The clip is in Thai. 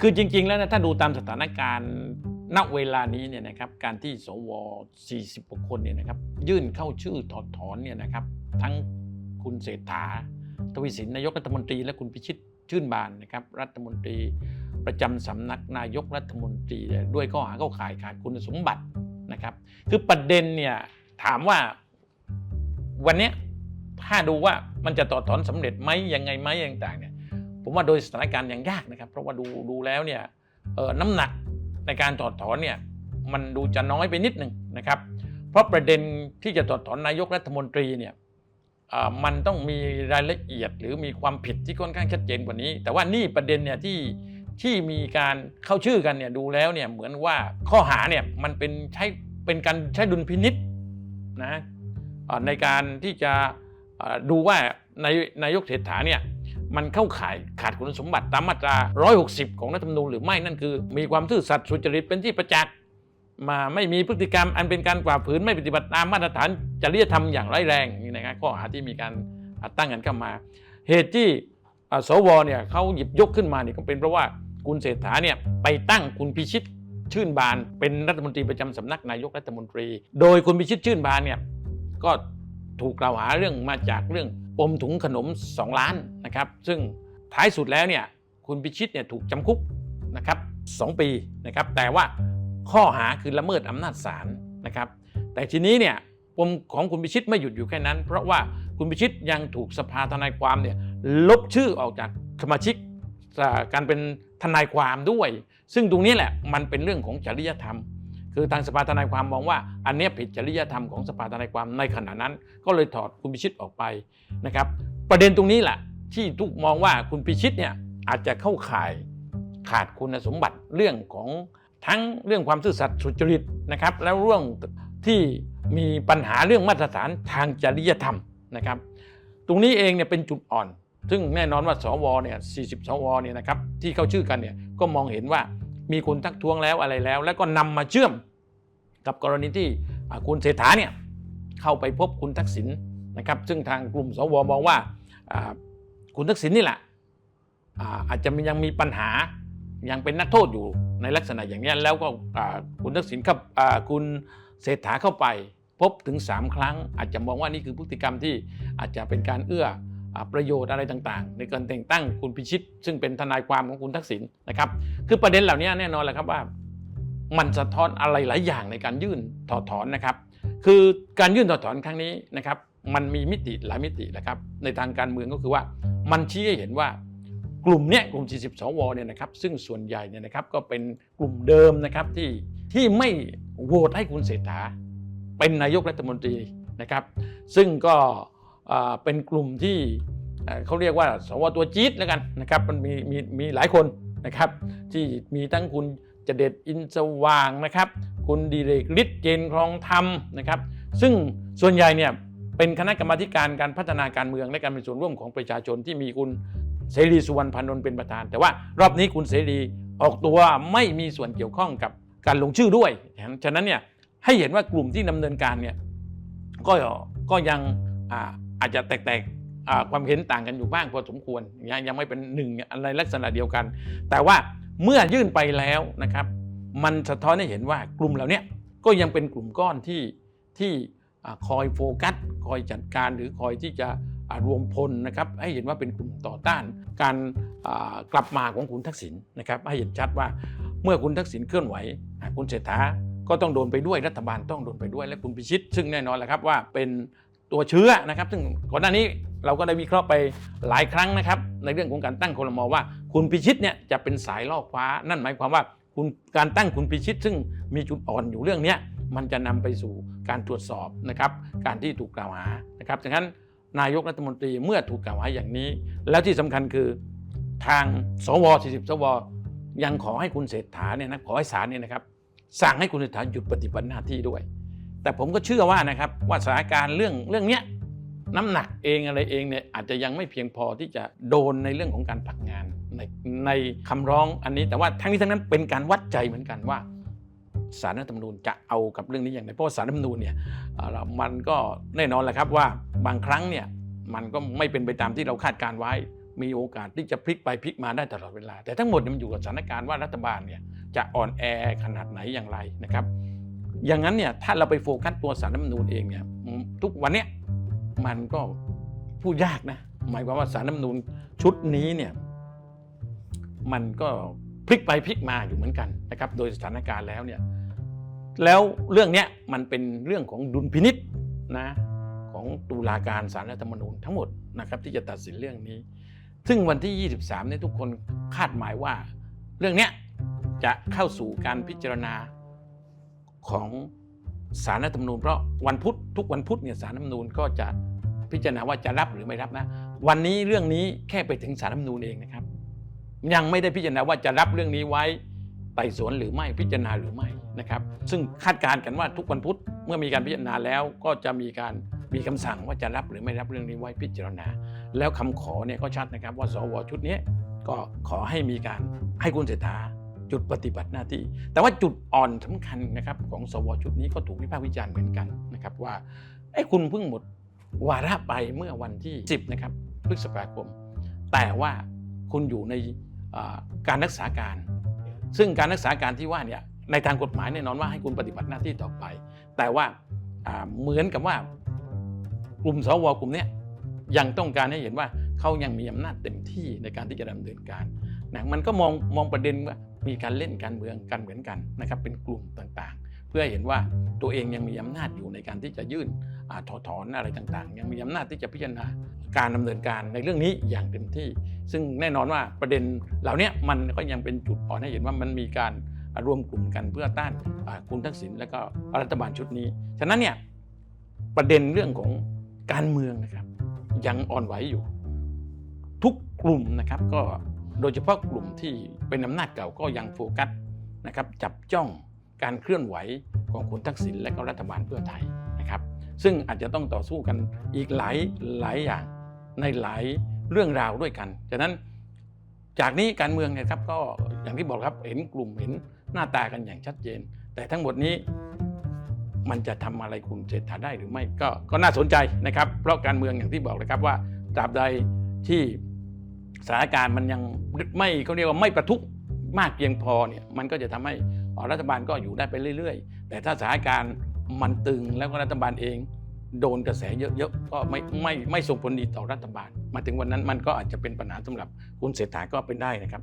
คือจริง ๆ แล้วนะถ้าดูตามสถานการณ์ณเวลานี้เนี่ยนะครับการที่สว 40กว่าคนเนี่ยนะครับยื่นเข้าชื่อถอดถอนเนี่ยนะครับทั้งคุณเศรษฐาทวีสินนายกรัฐมนตรี และคุณพิชิตชื่นบานนะครับรัฐมนตรีประจำสำนักนายกรัฐมนตรี ด้วยข้อหาเข้าข่ายขาดคุณสมบัตินะครับ คือประเด็นเนี่ยถามว่าวันนี้ถ้าดูว่ามันจะต่อถอนสำเร็จไหมยังไงไหมต่างๆเนี่ย ผมว่าโดยสถานการณ์ยังยากนะครับ เพราะว่าดูดูแล้วเนี่ยเออน้ำหนักในการถอดถอนเนี่ยมันดูจะน้อยไปนิดหนึ่งนะครับ เพราะประเด็นที่จะถอดถอนนายกรัฐมนตรีเนี่ยมันต้องมีรายละเอียดหรือมีความผิดที่ค่อนข้างชัดเจนกว่านี้ แต่ว่านี่ประเด็นเนี่ยที่ที่มีการเข้าชื่อกันเนี่ยดูแล้วเนี่ยเหมือนว่าข้อหาเนี่ยมันเป็นใช้เป็นการใช้ดุลพินิษนะในการที่จะดูว่านายนายกเศรษฐาเนี่ย มันเข้าข่ายขาดคุณสมบัติตามมาตรา 160 ของรัฐธรรมนูญหรือไม่นั่นคือ มีความซื่อสัตย์สุจริตเป็นที่ประจักษ์มาไม่มีพฤติกรรมอันเป็นการกว่าฝืนไม่ปฏิบัติตามมาตรฐานจริยธรรมอย่างร้ายแรงนี่นะครับข้อหาที่มีการตั้งกันเข้ามา เหตุที่อสวเนี่ยเขาหยิบยกขึ้นมาเนี่ยก็เป็นเพราะว่าคุณเศรษฐาเนี่ยไปตั้งคุณพิชิตชื่นบานเป็นรัฐมนตรีประจำสำนักนายกรัฐมนตรี โดยคุณพิชิตชื่นบานเนี่ยก็ถูกกล่าวหาเรื่องมาจากเรื่อง ปมถุงขนม 2 ล้านนะครับซึ่งท้ายสุดแล้วเนี่ยคุณพิชิตเนี่ยถูกจำคุกนะครับสองปีนะครับแต่ว่าข้อหาคือละเมิดอำนาจศาลนะครับแต่ทีนี้เนี่ยปมของคุณพิชิตไม่หยุดอยู่แค่นั้น เพราะว่าคุณพิชิตยังถูกสภาทนายความเนี่ยลบชื่อออกจากสมาชิกการเป็นทนายความด้วย ซึ่งตรงนี้แหละมันเป็นเรื่องของจริยธรรม คือทางสภาทนายความมองว่าอันนี้ผิดจริยธรรมของสภาทนายความในขณะนั้น ก็เลยถอดคุณพิชิตออกไปนะครับ ประเด็นตรงนี้แหละที่ทุกมองว่าคุณพิชิตเนี่ยอาจจะเข้าข่ายขาดคุณสมบัติเรื่องของทั้งเรื่องความซื่อสัตย์สุจริตนะครับ แล้วเรื่องที่มีปัญหาเรื่องมาตรฐานทางจริยธรรมนะครับ ตรงนี้เองเนี่ยเป็นจุดอ่อน ซึ่งแน่นอนว่าสวเนี่ย40สวเนี่ยนะครับที่เข้าชื่อกันเนี่ยก็มองเห็นว่ามีคนทักท้วงแล้วอะไรแล้ว แล้วก็นำมาเชื่อม กับกรณีที่คุณเศรษฐาเนี่ยเข้าไปพบคุณทักษิณนะครับซึ่งทางกลุ่มสวมองว่าคุณทักษิณนี่แหละอาอาจจะยังมีปัญหายังเป็นนักโทษอยู่ในลักษณะอย่างนี้แล้วก็คุณทักษิณครับคุณเศรษฐาเข้าไป พบถึง 3 ครั้ง อาจจะมองว่านี่คือพฤติกรรมที่อาจจะเป็นการเอื้ออประโยชน์อะไรต่างๆ ในการแต่งตั้งคุณพิชิต ซึ่งเป็นทนายความของคุณทักษิณนะครับ คือประเด็นเหล่านี้แน่นอนแหละครับว่า มันสะท้อนอะไรหลายอย่างในการยื่นถอดถอนนะครับ คือการยื่นถอดถอนครั้งนี้นะครับมันมีมิติหลายมิตินะครับในทางการเมืองก็คือว่ามันชี้ให้เห็นว่ากลุ่มเนี้ยกลุ่ม 40 สวเนี่ยนะครับซึ่งส่วนใหญ่เนี่ยนะครับก็เป็นกลุ่มเดิมนะครับที่ที่ไม่โหวตให้คุณเศรษฐา เป็นนายกรัฐมนตรีนะครับ ซึ่งก็เป็นกลุ่มที่เอ่อเขาเรียกว่าสวตัวจี๊ดแล้วกันนะครับมันมีมีมีหลายคนนะครับที่มีทั้งคุณ จเด็ดอินสว่างนะครับ คุณดิเรกฤทธิ์เจนครองธรรมนะครับ ซึ่งส่วนใหญ่เนี่ยเป็นคณะกรรมาการการพัฒนาการเมืองและการมีส่วนร่วมของประชาชนที่มีคุณเสรีสุวรรณพานนท์เป็นประธาน แต่ว่ารอบนี้คุณเสรีออกตัวไม่มีส่วนเกี่ยวข้องกับการลงชื่อด้วย ฉะนั้นเนี่ยให้เห็นว่ากลุ่มที่ดำเนินการเนี่ยก็ก็ยังอาอาจจะแตกๆความเห็นต่างกันอยู่บ้างพอสมควรยังไม่เป็นหนึ่งในลักษณะเดียวกัน แต่ว่า เมื่อยื่นไปแล้วนะครับ มันสะท้อนให้เห็นว่ากลุ่มเหล่านี้ก็ยังเป็นกลุ่มก้อนที่ที่คอยโฟกัส คอยจัดการหรือคอยที่จะรวมพลนะครับให้เห็นว่าเป็นกลุ่มต่อต้าน การกลับมาของคุณทักษิณนะครับให้เห็นชัดว่าเมื่อคุณทักษิณเคลื่อนไหวคุณเศรษฐาก็ต้องโดนไปด้วยรัฐบาลต้องโดนไปด้วยและคุณพิชิต ซึ่งแน่นอนแหละครับว่าเป็นตัวเชื้อนะครับ ซึ่งก่อนหน้านี้เราก็ได้วิเคราะห์ไปหลายครั้งนะครับ ในเรื่องของการตั้งคลมว่า คุณพิชิตเนี่ยจะเป็นสายล่อฟ้า นั่นหมายความว่าคุณการตั้งคุณพิชิต ซึ่งมีจุดอ่อนอยู่เรื่องนี้มันจะนำไปสู่การตรวจสอบนะครับ การที่ถูกกล่าวหานะครับดังนั้นนายกรัฐมนตรีเมื่อถูกกล่าวหาอย่างนี้ แล้วที่สำคัญคือทางสว40สวยังขอให้คุณเศรษฐาเนี่ยนะขอให้ศาลเนี่ยนะครับสั่งให้คุณเศรษฐาหยุดปฏิบัติหน้าที่ด้วย แต่ผมก็เชื่อว่านะครับว่าสถานการณ์เรื่องเรื่องเนี้ย น้ำหนักเองอะไรเองเนี่ยอาจจะยังไม่เพียงพอที่จะโดนในเรื่องของการผลักงานในในคำร้องอันนี้ แต่ว่าทั้งนี้ทั้งนั้นเป็นการวัดใจเหมือนกันว่าสารรัฐธรรมนูญจะเอากับเรื่องนี้อย่างไรเพราะสารรัฐธรรมนูญเนี่ยมันก็แน่นอนแหละครับว่าบางครั้งเนี่ยมันก็ไม่เป็นไปตามที่เราคาดการไว้ มีโอกาสที่จะพลิกไปพลิกมาได้ตลอดเวลา แต่ทั้งหมดมันอยู่กับสถานการณ์ว่ารัฐบาลเนี่ยจะอ่อนแอขนาดไหนอย่างไรนะครับ อย่างนั้นเนี่ยถ้าเราไปโฟกัสตัวสารรัฐธรรมนูญเองเนี่ยทุกวันเนี้ย มันก็พูดยากนะ หมายความว่าสารรัฐธรรมนูญชุดนี้เนี่ยมันก็พลิกไปพลิกมาอยู่เหมือนกันนะครับ โดยสถานการณ์แล้วเนี่ยแล้วเรื่องเนี้ยมันเป็นเรื่องของดุลพินิษนะของตุลาการสารรัฐธรรมนูญทั้งหมดนะครับที่จะตัดสินเรื่องนี้ ซึ่งวันที่ 23เนี่ยทุกคนคาดหมายว่า เรื่องเนี้ยจะเข้าสู่การพิจารณาของ สารรัฐธรรมนูญเพราะวันพุธทุกวันพุธเนี่ยสารรัฐธรรมนูญก็จะพิจารณาว่าจะรับหรือไม่รับนะ วันนี้เรื่องนี้แค่ไปถึงสารรัฐธรรมนูญเองนะครับ ยังไม่ได้พิจารณาว่าจะรับเรื่องนี้ไว้ไต่สวนหรือไม่พิจารณาหรือไม่นะครับ ซึ่งคาดการณ์กันว่าทุกวันพุธเมื่อมีการพิจารณาแล้วก็จะมีการมีคำสั่งว่าจะรับหรือไม่รับเรื่องนี้ไว้พิจารณา แล้วคำขอเนี่ยก็ชัดนะครับว่าสวชุดนี้ก็ขอให้มีการให้คุณเศรษฐา จุดปฏิบัติหน้าที่ แต่ว่าจุดอ่อนสำคัญนะครับของสวชุดนี้ก็ถูกวิพากษ์วิจารณ์เหมือนกันนะครับว่าไอ้คุณเพิ่งหมดวาระไปเมื่อวันที่ 10นะครับพฤษภาคม แต่ว่าคุณอยู่ในการรักษาการ ซึ่งการรักษาการที่ว่าเนี่ยในทางกฎหมายแน่นอนว่าให้คุณปฏิบัติหน้าที่ต่อไป แต่ว่าเหมือนกับว่ากลุ่มสวกลุ่มนี้ยยังต้องการให้เห็นว่าเขายังมีอำนาจเต็มที่ในการที่จะดำเนินการนะมันก็มองมองประเด็นว่า มีการเล่นการเมืองกันเหมือนกันนะครับเป็นกลุ่มต่างๆ เพื่อเห็นว่าตัวเองยังมีอำนาจอยู่ในการที่จะยื่นถอดถอนอะไรต่างๆ ยังมีอำนาจที่จะพิจารณาการดำเนินการในเรื่องนี้อย่างเต็มที่ ซึ่งแน่นอนว่าประเด็นเหล่านี้มันก็ยังเป็นจุดอ่อนให้เห็นว่ามันมีการรวมกลุ่มกันเพื่อต้านคุณทักษิณและก็รัฐบาลชุดนี้ ฉะนั้นเนี่ยประเด็นเรื่องของการเมืองนะครับ ยังอ่อนไหวอยู่ ทุกกลุ่มนะครับก็โดยเฉพาะกลุ่มที่ เป็นอำนาจเก่าก็ยังโฟกัสนะครับจับจ้องการเคลื่อนไหวของคุณทักษิณและก็รัฐบาลเพื่อไทยนะครับ ซึ่งอาจจะต้องต่อสู้กันอีกหลายหลายอย่างในหลายเรื่องราวด้วยกันฉะนั้นจากนี้การเมืองเนี่ยครับก็อย่างที่บอกครับเห็นกลุ่มเห็นหน้าตากันอย่างชัดเจน แต่ทั้งหมดนี้มันจะทำอะไรคุณเศรษฐาได้หรือไม่ก็ก็น่าสนใจนะครับ เพราะการเมืองอย่างที่บอกเลยครับว่าตราบใดที่สถานการณ์มันยัง ไม่เขาเรียกว่าไม่ประทุกมากเพียงพอเนี่ยมันก็จะทำให้รัฐบาลก็อยู่ได้ไปเรื่อย ๆ แต่ถ้าสถานการณ์มันตึงแล้วก็รัฐบาลเองโดนกระแสเยอะๆก็ไม่ไม่ไม่ส่งผลดีต่อรัฐบาล มาถึงวันนั้นมันก็อาจจะเป็นปัญหาสำหรับคุณเศรษฐาก็เป็นได้นะครับ